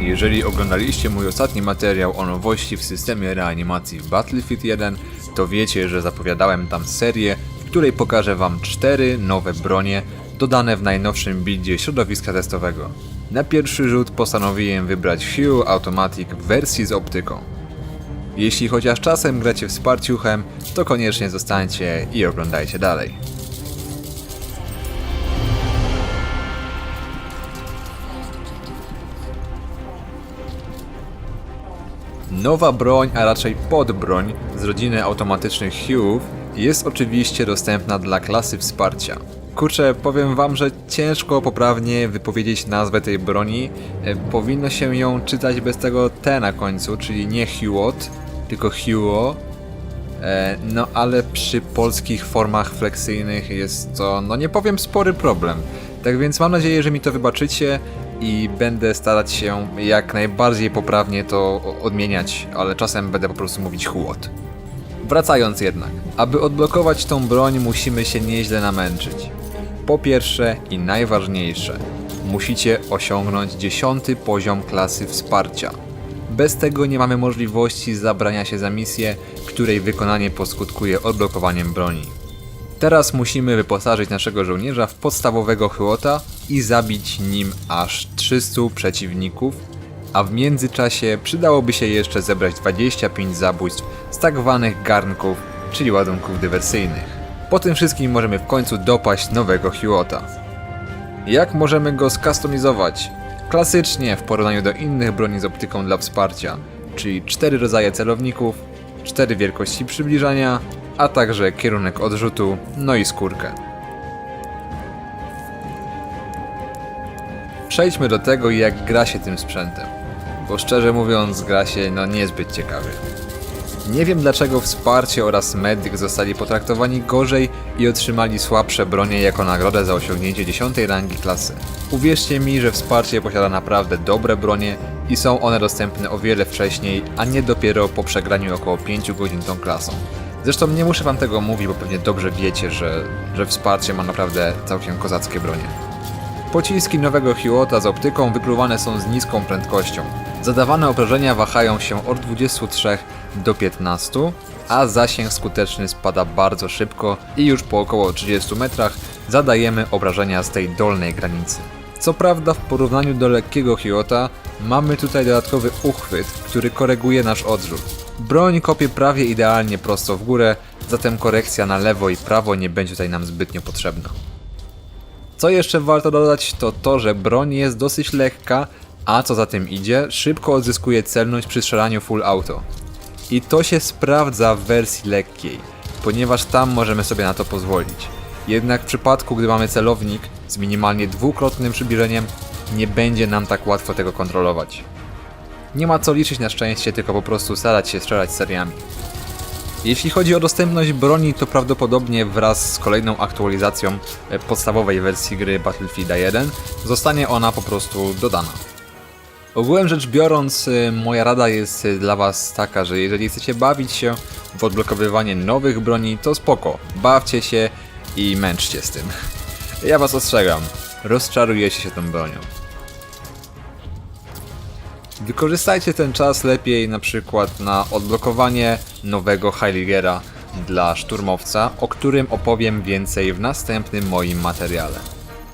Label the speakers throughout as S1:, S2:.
S1: Jeżeli oglądaliście mój ostatni materiał o nowości w systemie reanimacji w Battlefield 1, to wiecie, że zapowiadałem tam serię, w której pokażę wam cztery nowe bronie dodane w najnowszym buildzie środowiska testowego. Na pierwszy rzut postanowiłem wybrać Hue Automatic w wersji z optyką. Jeśli chociaż czasem gracie wsparciuchem, to koniecznie zostańcie i oglądajcie dalej. Nowa broń, a raczej podbroń z rodziny automatycznych Hue'ów jest oczywiście dostępna dla klasy wsparcia. Kurczę, powiem wam, że ciężko poprawnie wypowiedzieć nazwę tej broni. E, Powinno się ją czytać bez tego T na końcu, czyli nie Huot, tylko Huo. E, No ale przy polskich formach fleksyjnych jest to, no nie powiem, spory problem. Tak więc mam nadzieję, że mi to wybaczycie i będę starać się jak najbardziej poprawnie to odmieniać, ale czasem będę po prostu mówić Huot. Wracając jednak, aby odblokować tą broń musimy się nieźle namęczyć. Po pierwsze i najważniejsze, musicie osiągnąć 10 poziom klasy wsparcia. Bez tego nie mamy możliwości zabrania się za misję, której wykonanie poskutkuje odblokowaniem broni. Teraz musimy wyposażyć naszego żołnierza w podstawowego chyłota i zabić nim aż 300 przeciwników, a w międzyczasie przydałoby się jeszcze zebrać 25 zabójstw z tak zwanych garnków, czyli ładunków dywersyjnych. Po tym wszystkim możemy w końcu dopaść nowego Huota. Jak możemy go skustomizować? Klasycznie w porównaniu do innych broni z optyką dla wsparcia, czyli 4 rodzaje celowników, 4 wielkości przybliżania, a także kierunek odrzutu, no i skórkę. Przejdźmy do tego, jak gra się tym sprzętem, bo szczerze mówiąc, gra się no niezbyt ciekawie. Nie wiem dlaczego wsparcie oraz medyk zostali potraktowani gorzej i otrzymali słabsze bronie jako nagrodę za osiągnięcie 10 rangi klasy. Uwierzcie mi, że wsparcie posiada naprawdę dobre bronie i są one dostępne o wiele wcześniej, a nie dopiero po przegraniu około 5 godzin tą klasą. Zresztą nie muszę wam tego mówić, bo pewnie dobrze wiecie, że, że wsparcie ma naprawdę całkiem kozackie bronie. Pociski nowego Huota z optyką wykluwane są z niską prędkością. Zadawane obrażenia wahają się od 23 do 15, a zasięg skuteczny spada bardzo szybko i już po około 30 metrach zadajemy obrażenia z tej dolnej granicy. Co prawda w porównaniu do lekkiego Huota mamy tutaj dodatkowy uchwyt, który koryguje nasz odrzut. Broń kopie prawie idealnie prosto w górę, zatem korekcja na lewo i prawo nie będzie tutaj nam zbytnio potrzebna. Co jeszcze warto dodać, to to, że broń jest dosyć lekka, a co za tym idzie, szybko odzyskuje celność przy strzelaniu full auto. I to się sprawdza w wersji lekkiej, ponieważ tam możemy sobie na to pozwolić. Jednak w przypadku, gdy mamy celownik z minimalnie dwukrotnym przybliżeniem, nie będzie nam tak łatwo tego kontrolować. Nie ma co liczyć na szczęście, tylko po prostu starać się strzelać seriami. Jeśli chodzi o dostępność broni, to prawdopodobnie wraz z kolejną aktualizacją e, podstawowej wersji gry Battlefield 1 zostanie ona po prostu dodana. Ogółem rzecz biorąc, e, moja rada jest e, dla Was taka, że jeżeli chcecie bawić się w odblokowywanie nowych broni, to spoko, bawcie się i męczcie z tym. Ja Was ostrzegam, rozczarujecie się tą bronią. Wykorzystajcie ten czas lepiej na przykład na odblokowanie nowego Heiligera dla szturmowca, o którym opowiem więcej w następnym moim materiale.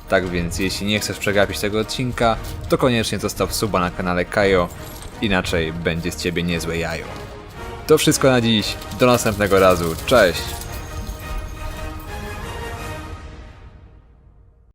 S1: Tak więc jeśli nie chcesz przegapić tego odcinka, to koniecznie zostaw suba na kanale Kajo, inaczej będzie z ciebie niezłe jajo. To wszystko na dziś, do następnego razu, cześć!